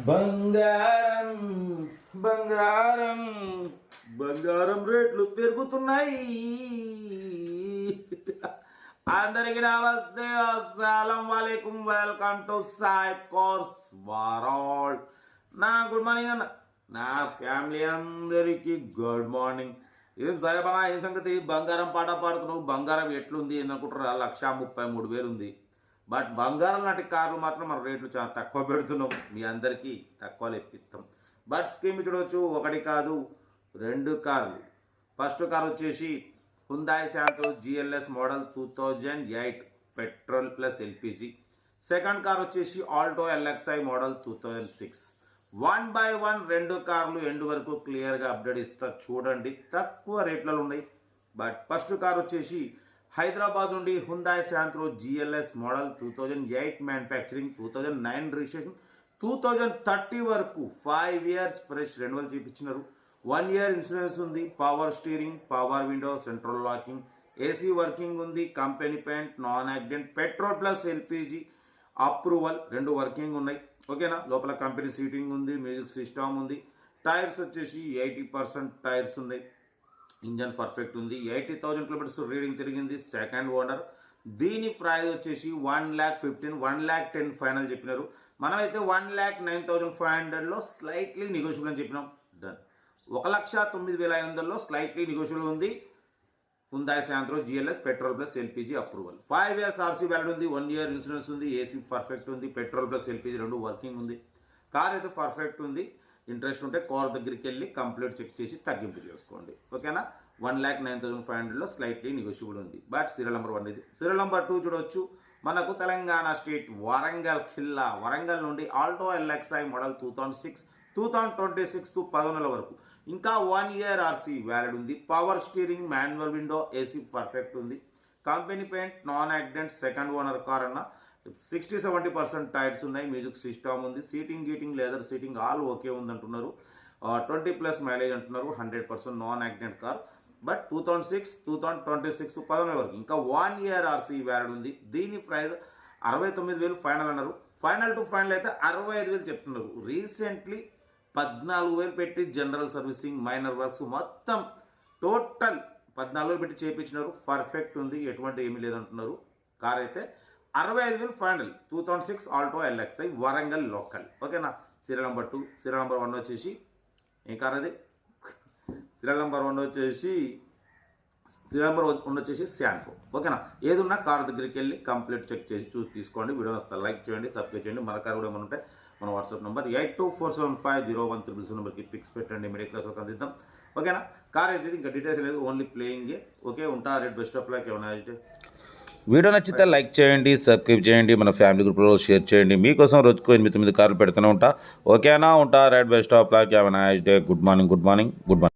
బంగారం బంగారం. బంగారం రేట్లు పెరుగుతున్నాయి. అందరికి నమస్తే. అస్సలం వాలేకుమ్ వెల్కమ్ టు సాయి కోర్స్ వారాల్ నా గుడ్ మార్నింగ్ అన్న. నా ఫ్యామిలీ అందరికీ గుడ్ మార్నింగ్. ఏం సాయిబా ఏం సంగతి? బంగారం పాట పాడుతున్నావు. బంగారం ఎట్లుంది? అని అనుకుంటారా లక్ష ముప్పై మూడు వేలు ఉంది బట్ బంగారం లాంటి కార్లు మాత్రం మనం రేట్లు చాలా తక్కువ పెడుతున్నాం. మీ అందరికీ తక్కువ లెప్పిస్తాం బట్ స్కీమ్ చూడవచ్చు ఒకటి కాదు రెండు కార్లు. ఫస్ట్ కార్ వచ్చేసి Hyundai Santro GLS model two thousand eight petrol plus LPG. Second car వచ్చేసి Alto LXI model two thousand six one by one రెండు కార్లు ఎండ్ వరకు క్లియర్గా అప్డేట్ ఇస్తా చూడండి. తక్కువ రేట్లలో ఉన్నాయి. బట్ ఫస్ట్ కార్ వచ్చేసి హైదరాబాద్ నుండి Hyundai Santro GLS model two thousand eight manufacturing two thousand nine registration two thousand thirty వరకు ఫైవ్ ఇయర్స్ ఫ్రెష్ రెన్యువల్ చేయించినారు వన్ ఇయర్ ఇన్సూరెన్స్ ఉంది power steering power window central locking AC working ఉంది company paint non accident petrol plus LPG approval రెండు working ఉన్నాయి. ఓకేనా లోపల company seating ఉంది music system ఉంది. టైర్స్ వచ్చేసి ఎయిటీ పర్సెంట్ టైర్స్ ఉన్నాయి. ఇంజన్ పర్ఫెక్ట్ ఉంది. ఎయిటీ థౌజండ్ కిలోమీటర్స్ రీడింగ్ తిరిగింది సెకండ్ ఓనర్. దీని ప్రైజ్ వచ్చేసి one lakh fifteen one lakh ten final చెప్పినారు. మనమైతే one lakh nine thousand five హండ్రెడ్లో స్లైట్లీ నెగోషియబుల్ అని చెప్పినాం. డన్ ఒక లక్ష తొమ్మిది వేల ఐదు వందలలో స్లైట్లీ నెగోషియబుల్ ఉంది. Hyundai Santro GLS petrol plus LPG approval five years RC valid ఉంది వన్ ఇయర్ ఇన్సూరెన్స్ ఉంది ఏసీ పర్ఫెక్ట్ ఉంది పెట్రోల్ ప్లస్ ఎల్పిజి రెండు వర్కింగ్ ఉంది. కార్ అయితే పర్ఫెక్ట్ ఉంది. ఇంట్రెస్ట్ ఉంటే కోర్ దగ్గరికి వెళ్ళి కంప్లీట్ చెక్ చేసి తగ్గింపు చేసుకోండి. ఓకేనా? One lakh nine thousand five హండ్రెడ్లో స్లైట్లీ నెగోషియబుల్ ఉంది. బట్ సీరియల్ నెంబర్ వన్ ఇది. సీరియల్ నెంబర్ టూ చూడవచ్చు మనకు తెలంగాణ స్టేట్ వరంగల్ ఖిల్లా వరంగల్ నుండి Alto LXI model two thousand six two thousand twenty six to పదకొండుల వరకు. ఇంకా వన్ ఇయర్ ఆర్సీ వ్యాలిడ్ ఉంది. Power steering manual window AC perfect ఉంది. Company paint non accident second owner car అన్న. Sixty seventy percent tyres ఉన్నాయి music system ఉంది seating గీటింగ్ leather seating all okay ఉంది అంటున్నారు ట్వంటీ ప్లస్ మైలేజ్ అంటున్నారు hundred percent non accident car. But two thousand six two thousand twenty six పదమూడు వరకు ఇంకా వన్ ఇయర్ ఆర్సీ వ్యాలిడ్ ఉంది. దీని ప్రైస్ అరవై తొమ్మిది వేలు ఫైనల్ అన్నారు. ఫైనల్ టు ఫైనల్ అయితే అరవై ఐదు వేలు చెప్తున్నారు. రీసెంట్లీ పద్నాలుగు వేలు పెట్టి జనరల్ సర్వీసింగ్ మైనర్ వర్క్స్ మొత్తం టోటల్ పద్నాలుగు వేలు పెట్టి చేయించినారు పర్ఫెక్ట్ ఉంది ఎటువంటి ఏమీ లేదంటున్నారు. కార్ అయితే అరవై ఐదు వేలు final. Two thousand six Alto LXI Warangal local. ఓకేనా? Serial number two serial number one వచ్చేసి ఏం కార్ అది? సీరియల్ నెంబర్ వన్ వచ్చేసి సీరియల్ నెంబర్ వన్ వచ్చేసి శాంపో ఓకేనా? ఏదున్నా కార్ దగ్గరికి వెళ్ళి కంప్లీట్ చెక్ చేసి చూసి తీసుకోండి. వీడియో వస్తే లైక్ చేయండి సబ్స్క్రైబ్ చేయండి. మన కార్ కూడా ఏమైనా ఉంటే మన WhatsApp number eight two four seven five zero one triple seven నెంబర్కి పిక్స్ పెట్టండి. మిడిల్ క్లాస్ ఒక అందిద్దాం ఓకేనా? కార్ అయితే ఇంకా డీటెయిల్స్ లేదు ఓన్లీ ప్లేయింగే ఓకే ఉంటా. రేట్ బెస్ట్ ఆఫ్ లైక్ ఏమైనా అయితే వీడియో నచ్చితే లైక్ చేయండి సబ్స్క్రైబ్ చేయండి మన ఫ్యామిలీ గ్రూప్లో షేర్ చేయండి. మీకోసం రోజుకు ఎనిమిది తొమ్మిది కార్లు పెడుతూనే ఉంటా. ఓకేనా? ఉంటా. Right best of luck have nice day. Good morning good morning good morning.